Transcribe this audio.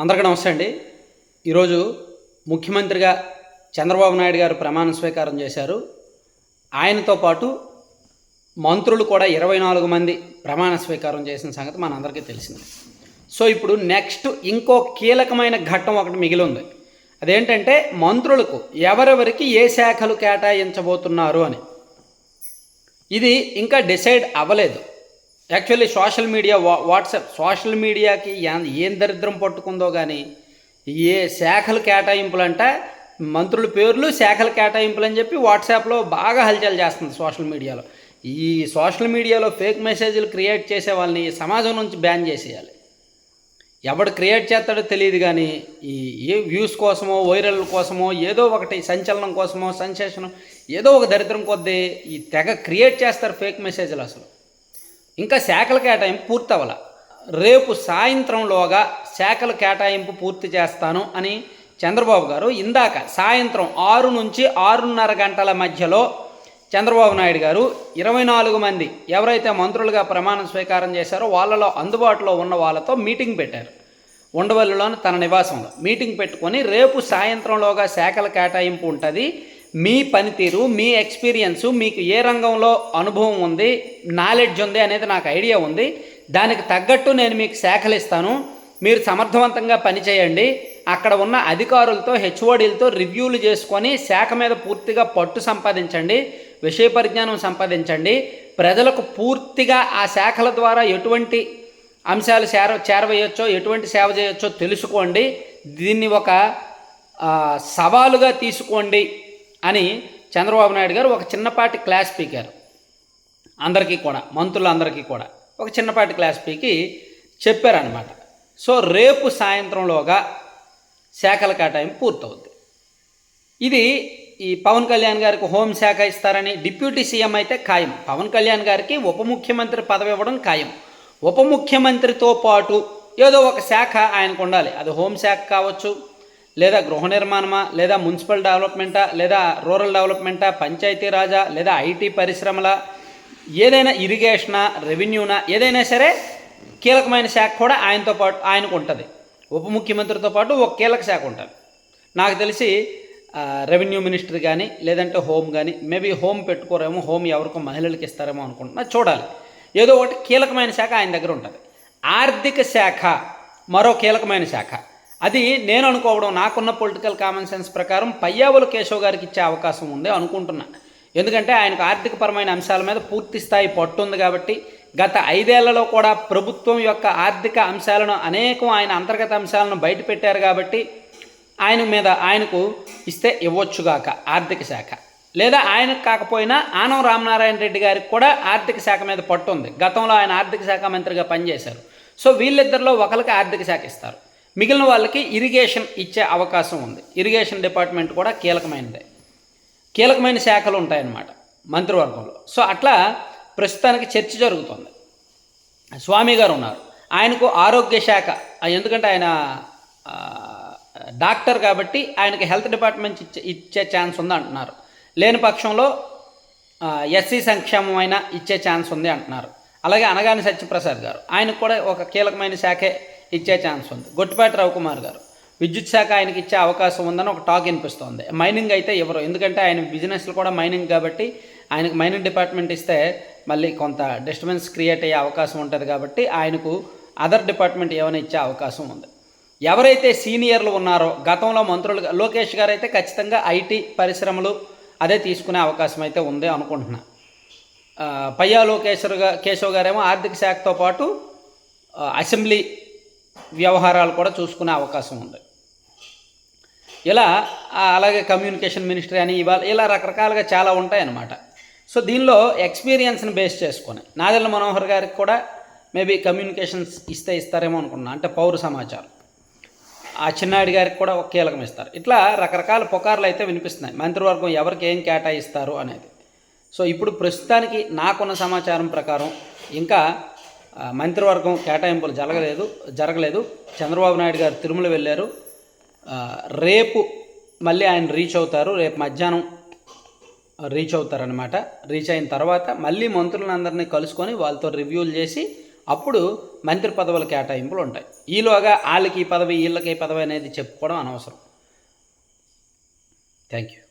అందరికీ నమస్తే అండి. ఈరోజు ముఖ్యమంత్రిగా చంద్రబాబు నాయుడు గారు ప్రమాణ స్వీకారం చేశారు. ఆయనతో పాటు మంత్రులు కూడా ఇరవై నాలుగు మంది ప్రమాణ స్వీకారం చేసిన సంగతి మనందరికీ తెలిసింది. సో ఇప్పుడు నెక్స్ట్ ఇంకో కీలకమైన ఘట్టం ఒకటి మిగిలి ఉంది. అదేంటంటే మంత్రులకు ఎవరెవరికి ఏ శాఖలు కేటాయించబోతున్నారు అని. ఇది ఇంకా డిసైడ్ అవ్వలేదు. యాక్చువల్లీ సోషల్ మీడియా వా వాట్సాప్ సోషల్ మీడియాకి ఏం దరిద్రం పట్టుకుందో కానీ ఏ శాఖలు కేటాయింపులు అంటే మంత్రుల పేర్లు శాఖల కేటాయింపులు అని చెప్పి వాట్సాప్లో బాగా హల్చల్ చేస్తుంది సోషల్ మీడియాలో ఈ సోషల్ మీడియాలో ఫేక్ మెసేజ్లు క్రియేట్ చేసే వాళ్ళని సమాజం నుంచి బ్యాన్ చేసేయాలి. ఎవడు క్రియేట్ చేస్తాడో తెలియదు కానీ ఈ ఏ వ్యూస్ కోసమో వైరల్ కోసమో ఏదో ఒకటి సంచలనం కోసమో సెన్సేషన్ ఏదో ఒక దరిద్రం కొద్దీ ఈ తెగ క్రియేట్ చేస్తారు ఫేక్ మెసేజ్లు అసలు. ఇంకా శాఖల కేటాయింపు పూర్తి అవ్వాల రేపు సాయంత్రంలోగా శాఖల కేటాయింపు పూర్తి చేస్తాను అని చంద్రబాబు గారు ఇందాక సాయంత్రం ఆరు నుంచి ఆరున్నర గంటల మధ్యలో చంద్రబాబు నాయుడు గారు ఇరవై నాలుగు మంది ఎవరైతే మంత్రులుగా ప్రమాణ స్వీకారం చేశారో వాళ్ళలో అందుబాటులో ఉన్న వాళ్ళతో మీటింగ్ పెట్టారు. ఉండవల్లిలోని తన నివాసంలో మీటింగ్ పెట్టుకొని రేపు సాయంత్రంలోగా శాఖల కేటాయింపు ఉంటుంది. మీ పనితీరు మీ ఎక్స్పీరియన్స్ మీకు ఏ రంగంలో అనుభవం ఉంది నాలెడ్జ్ ఉంది అనేది నాకు ఐడియా ఉంది. దానికి తగ్గట్టు నేను మీకు శాఖలు ఇస్తాను. మీరు సమర్థవంతంగా పనిచేయండి అక్కడ ఉన్న అధికారులతో హెచ్ఓడీలతో రివ్యూలు చేసుకొని శాఖ మీద పూర్తిగా పట్టు సంపాదించండి విషయ పరిజ్ఞానం సంపాదించండి. ప్రజలకు పూర్తిగా ఆ శాఖల ద్వారా ఎటువంటి అంశాలు చేర చేరవేయచ్చో ఎటువంటి సేవ చేయొచ్చో తెలుసుకోండి. దీన్ని ఒక సవాలుగా తీసుకోండి. అని చంద్రబాబు నాయుడు గారు ఒక చిన్నపాటి క్లాస్ స్పీకర్ అందరికీ కూడా మంత్రులందరికీ కూడా ఒక చిన్నపాటి క్లాస్ పీకి చెప్పారనమాట సో రేపు సాయంత్రంలోగా శాఖల కేటాయింపు పూర్తవుద్ది. ఇది ఈ పవన్ కళ్యాణ్ గారికి హోంశాఖ ఇస్తారని డిప్యూటీ సీఎం అయితే ఖాయం. పవన్ కళ్యాణ్ గారికి ఉప ముఖ్యమంత్రి పదవి ఇవ్వడం ఖాయం. ఉప ముఖ్యమంత్రితో పాటు ఏదో ఒక శాఖ ఆయనకు ఉండాలి. అది హోంశాఖ కావచ్చు లేదా గృహ నిర్మాణమా లేదా మున్సిపల్ డెవలప్మెంటా లేదా రూరల్ డెవలప్మెంటా పంచాయతీ రాజా లేదా ఐటీ పరిశ్రమల ఏదైనా ఇరిగేషనా రెవెన్యూనా ఏదైనా సరే కీలకమైన శాఖ కూడా ఆయనతో పాటు ఆయనకు ఉంటుంది ఉప ముఖ్యమంత్రితో పాటు ఒక కీలక శాఖ ఉంటుంది. నాకు తెలిసి రెవెన్యూ మినిస్టర్ కానీ లేదంటే హోమ్ కానీ మేబీ హోమ్ పెట్టుకోరేమో హోమ్ ఎవరికో మహిళలకు ఇస్తారేమో అనుకుంటున్నా చూడాలి. ఏదో ఒకటి కీలకమైన శాఖ ఆయన దగ్గర ఉంటుంది. ఆర్థిక శాఖ మరో కీలకమైన శాఖ. అది నేను అనుకోవడం నాకున్న పొలిటికల్ కామన్ సెన్స్ ప్రకారం పయ్యావుల కేశవ్ గారికి ఇచ్చే అవకాశం ఉంది అనుకుంటున్నా. ఎందుకంటే ఆయనకు ఆర్థికపరమైన అంశాల మీద పూర్తి స్థాయి పట్టు ఉంది కాబట్టి గత ఐదేళ్ళలో కూడా ప్రభుత్వం యొక్క ఆర్థిక అంశాలను అనేకం ఆయన అంతర్గత అంశాలను బయటపెట్టారు కాబట్టి ఆయన మీద ఆయనకు ఇస్తే ఇవ్వచ్చుగాక ఆర్థిక శాఖ. లేదా ఆయనకు కాకపోయినా ఆనం రామనారాయణ రెడ్డి గారికి కూడా ఆర్థిక శాఖ మీద పట్టు ఉంది. గతంలో ఆయన ఆర్థిక శాఖ మంత్రిగా పనిచేశారు. సో వీళ్ళిద్దరిలో ఒకరికి ఆర్థిక శాఖ ఇస్తారు. మిగిలిన వాళ్ళకి ఇరిగేషన్ ఇచ్చే అవకాశం ఉంది. ఇరిగేషన్ డిపార్ట్మెంట్ కూడా కీలకమైనదే. కీలకమైన శాఖలు ఉంటాయన్నమాట మంత్రివర్గంలో. సో అట్లా ప్రస్తుతానికి చర్చ జరుగుతుంది. స్వామి గారు ఉన్నారు. ఆయనకు ఆరోగ్య శాఖ ఎందుకంటే ఆయన డాక్టర్ కాబట్టి ఆయనకి హెల్త్ డిపార్ట్మెంట్ ఇచ్చే ఇచ్చే ఛాన్స్ ఉంది అంటున్నారు. లేని పక్షంలో ఎస్సీ సంక్షేమం అయినా ఇచ్చే ఛాన్స్ ఉంది అంటున్నారు. అలాగే అనగాని సత్యప్రసాద్ గారు ఆయనకు కూడా ఒక కీలకమైన శాఖే ఇచ్చే ఛాన్స్ ఉంది. గొట్టిపాటి రవికుమార్ గారు విద్యుత్ శాఖ ఆయనకి ఇచ్చే అవకాశం ఉందని ఒక టాక్ వినిపిస్తోంది. మైనింగ్ అయితే ఎవరు? ఎందుకంటే ఆయన బిజినెస్లు కూడా మైనింగ్ కాబట్టి ఆయనకు మైనింగ్ డిపార్ట్మెంట్ ఇస్తే మళ్ళీ కొంత డిస్టర్బెన్స్ క్రియేట్ అయ్యే అవకాశం ఉంటుంది కాబట్టి ఆయనకు అదర్ డిపార్ట్మెంట్ ఏమైనా ఇచ్చే అవకాశం ఉంది. ఎవరైతే సీనియర్లు ఉన్నారో గతంలో మంత్రులు లోకేష్ గారు అయితే ఖచ్చితంగా ఐటీ పరిశ్రమలు అదే తీసుకునే అవకాశం అయితే ఉంది అనుకుంటున్నా. పయ్యా లోకేశ్వర్ గారు కేశవ్ గారేమో ఆర్థిక శాఖతో పాటు అసెంబ్లీ వ్యవహారాలు కూడా చూసుకునే అవకాశం ఉంది. ఇలా అలాగే కమ్యూనికేషన్ మినిస్ట్రీ అని ఇవాళ ఇలా రకరకాలుగా చాలా ఉంటాయన్నమాట. సో దీనిలో ఎక్స్పీరియన్స్ని బేస్ చేసుకొని నాదెల్ల మనోహర్ గారికి కూడా మేబీ కమ్యూనికేషన్స్ ఇస్తే ఇస్తారేమో అనుకున్నా అంటే పౌర సమాచారం. ఆ చిన్నాడి గారికి కూడా ఒక కీలకం ఇస్తారు. ఇట్లా రకరకాల పుకార్లు అయితే వినిపిస్తున్నాయి. మంత్రివర్గం ఎవరికి ఏం కేటాయిస్తారు అనేది. సో ఇప్పుడు ప్రస్తుతానికి నాకున్న సమాచారం ప్రకారం ఇంకా మంత్రివర్గం కేటాయింపులు జరగలేదు జరగలేదు. చంద్రబాబు నాయుడు గారు తిరుమల వెళ్ళారు. రేపు మళ్ళీ ఆయన రీచ్ అవుతారు. రేపు మధ్యాహ్నం రీచ్ అవుతారనమాట రీచ్ అయిన తర్వాత మళ్ళీ మంత్రులందరినీ కలుసుకొని వాళ్ళతో రివ్యూలు చేసి అప్పుడు మంత్రి పదవుల కేటాయింపులు ఉంటాయి. ఈలోగా వాళ్ళకి ఈ పదవి వీళ్ళకి ఈ పదవి అనేది చెప్పుకోవడం అనవసరం. Thank you